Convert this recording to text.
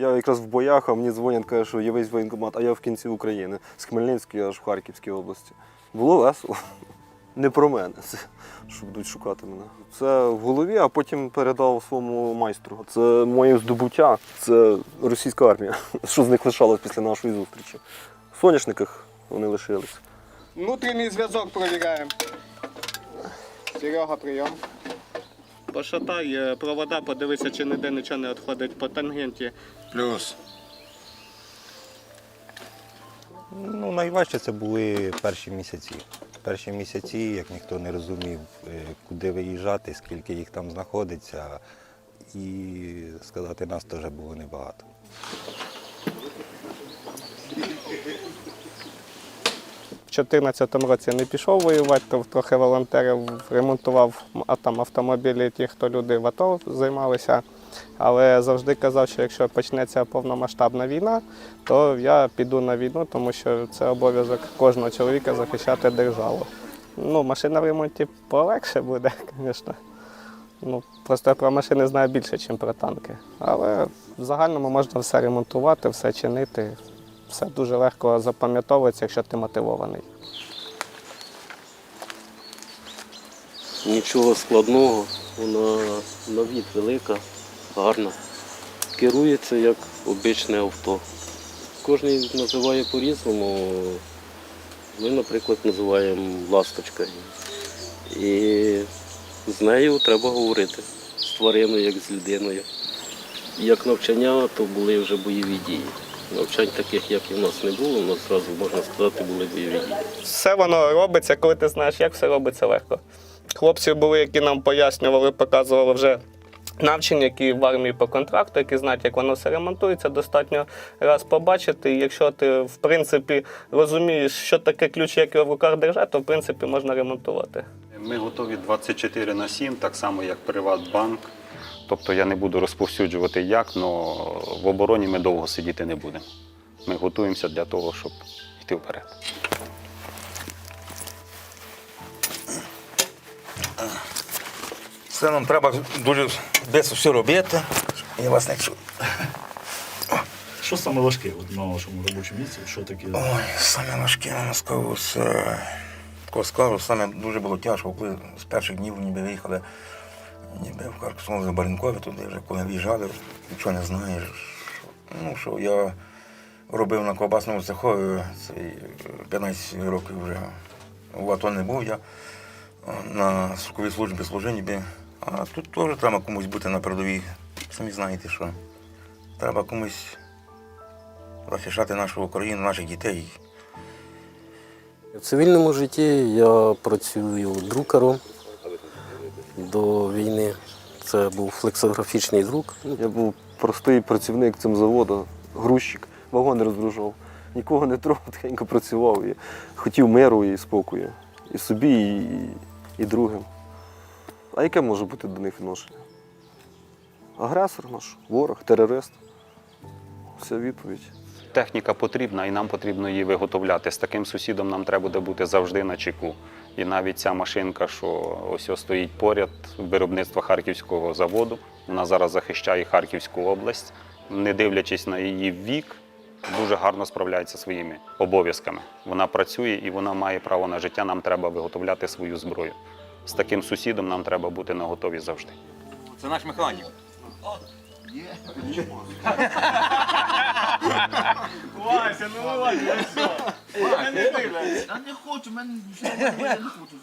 Я якраз в боях, а мені дзвонять, кажуть, що є весь воєнкомат, а я в кінці України, з Хмельницької аж в Харківській області. Було весело. Не про мене, це, що будуть шукати мене. Це в голові, а потім передав своєму майстру. Це моє здобуття, це російська армія. Що з них лишалось після нашої зустрічі. В соняшниках вони лишились. Внутрішній зв'язок перевіряємо. Серега, прийом. Пошатай провода, подивися, чи ніде нічого не відходить по тангенті. Плюс. Ну, найважче це були перші місяці. Перші місяці, як ніхто не розумів, е, куди виїжджати, скільки їх там знаходиться. І сказати, нас теж було небагато. 2014 році не пішов воювати, то трохи волонтерів ремонтував там автомобілі ті, хто люди в АТО займалися. Але завжди казав, що якщо почнеться повномасштабна війна, то я піду на війну, тому що це обов'язок кожного чоловіка захищати державу. Ну, машина в ремонті полегше буде, звісно. Ну, просто я про машини знаю більше, ніж про танки. Але в загальному можна все ремонтувати, все чинити. Все дуже легко запам'ятовується, якщо ти мотивований. Нічого складного, вона на від велика, гарна. Керується як обичне авто. Кожен називає по-різному. Ми, наприклад, називаємо ласточка. І з нею треба говорити. З твариною, як з людиною. Як навчання, то були вже бойові дії. Навчань таких, як і в нас не було, у нас одразу, можна сказати, були бойові дії. Все воно робиться, коли ти знаєш, як все робиться легко. Хлопці були, які нам пояснювали, показували вже навчені, які в армії по контракту, які знають, як воно все ремонтується, достатньо раз побачити. І якщо ти, в принципі, розумієш, що таке ключ, як його в руках держати, то в принципі можна ремонтувати. Ми готові 24 на 7, так само як Приватбанк. Тобто я не буду розповсюджувати як, але в обороні ми довго сидіти не будемо. Ми готуємося для того, щоб йти вперед. Це нам треба дуже швидко все робити. Я вас не чую. Що саме важке от на вашому робочому місці? Що таке? Ой, саме важке я скажу, з е, скажу, саме дуже було тяжко, коли з перших днів ніби виїхали, ніби в Харківському в Баренкові, туди вже коли в'їжджали, нічого не знаєш. Ну, що я робив на ковбасному цехові, це е, 15 років вже в АТО не був я. На строковій службі служив ніби. А тут теж треба комусь бути на передовій. Самі знаєте, що треба комусь захищати нашу Україну, наших дітей. В цивільному житті я працюю друкаром до війни. Це був флексографічний друк. Я був простий працівник цим заводу, грузчик, вагони розгружав. Нікого не трогав, тихенько працював і хотів миру і спокою. І собі, і, і другим. А яке може бути до них відношення? Агресор наш, ворог, терорист. Вся відповідь. Техніка потрібна і нам потрібно її виготовляти. З таким сусідом нам треба буде бути завжди на чеку. І навіть ця машинка, що ось стоїть поряд виробництва Харківського заводу, вона зараз захищає Харківську область, не дивлячись на її вік, дуже гарно справляється своїми обов'язками. Вона працює і вона має право на життя. Нам треба виготовляти свою зброю. З таким сусідом нам треба бути на готові завжди. Це наш механік. Вася, ну Вася, все. Я не хочу, мене не хочу.